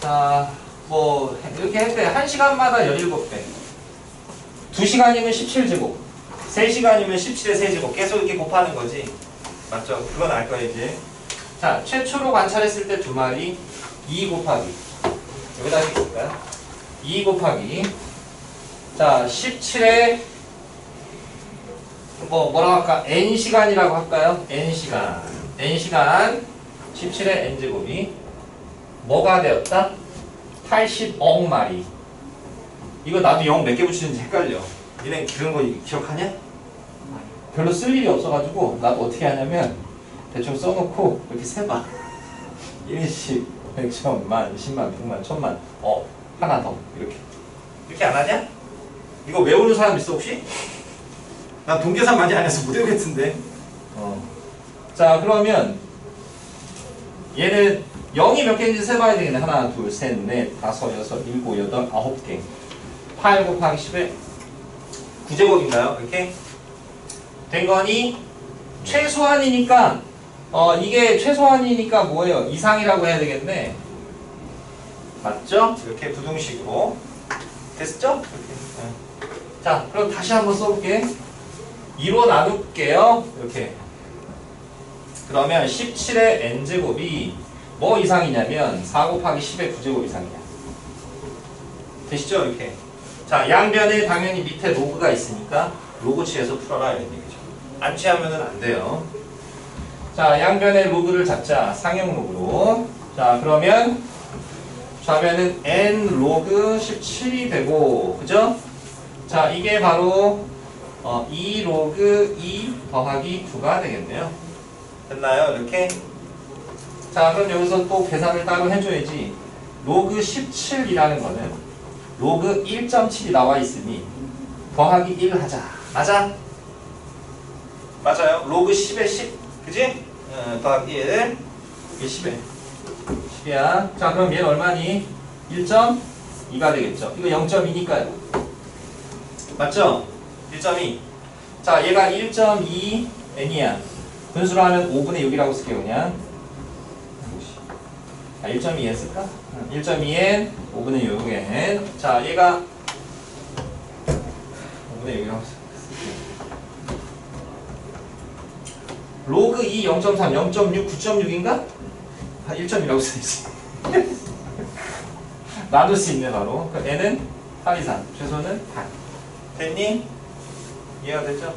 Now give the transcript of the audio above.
자, 뭐 이렇게 했대. 1시간마다 17배. 2시간이면 17제곱. 3시간이면 17의 세제곱. 계속 이렇게 곱하는 거지. 맞죠? 그건 알 거야 이제. 자, 최초로 관찰했을 때 두 마리 2 곱하기. 여기다 해줄까요? 2 곱하기. 자, 17에 뭐 뭐라고 할까? n 시간이라고 할까요? n 시간. n 시간 17의 n 제곱이 뭐가 되었다? 80억 마리. 이거 나도 영 몇 개 붙이는지 헷갈려. 니네 그런 거 기억하냐? 별로 쓸 일이 없어가지고 나도 어떻게 하냐면 대충 써놓고 이렇게 세봐. 1십, 100천, 만, 10만, 100만, 1000만. 어, 하나 더. 이렇게. 이렇게 안 하냐? 이거 외우는 사람 있어 혹시? 나 동계산 많이 안 해서 못 외우겠던데. 어. 자 그러면 얘는 0이 몇 개인지 세봐야 되겠네. 하나, 둘, 셋, 넷, 다섯, 여섯, 일곱, 여덟, 아홉 개. 8 곱하기 10에 9제곱인가요? 이렇게 된 거니 최소한이니까 어 이게 최소한이니까 뭐예요? 이상이라고 해야 되겠네. 맞죠? 이렇게 부등식으로 됐죠? 이렇게. 네. 자, 그럼 다시 한번 써볼게. 2로 나눌게요. 이렇게. 그러면 17의 n제곱이 뭐 이상이냐면 4 곱하기 10의 9제곱 이상이야. 되시죠? 이렇게. 자, 양변에 당연히 밑에 로그가 있으니까 로그 취해서 풀어라 이런 얘기죠. 안 취하면 은 안 돼요. 자, 양변에 로그를 잡자. 상형 로그로. 자, 그러면 좌변은 n 로그 17이 되고, 그죠? 자, 이게 바로 어, 2 로그 2 더하기 9가 되겠네요. 됐나요? 이렇게? 자, 그럼 여기서 또 계산을 따로 해줘야지. 로그 17이라는 거는 로그 1.7이 나와 있으니 더하기 1 하자. 맞아? 맞아요. 로그 10에 10. 그지? 어, 더하기 1. 이게 10에. 10이야. 자, 그럼 얘는 얼마니? 1.2가 되겠죠. 이거 0.2니까요. 맞죠? 1.2. 자, 얘가 1.2 n이야. 분수로 하면 5분의 6이라고 쓸게요, 그냥. 아, 1.2n 쓸까? 1.2n, 5분의 6n. 자, 얘가 5분의 6이라고 쓸게요. 로그 2 0.3, 0.6, 9.6인가? 아, 1.2라고 써야지. 나눌 수 있네, 바로. 그 n은 8 이상, 최소는 8. 됐니? 이해가 됐죠?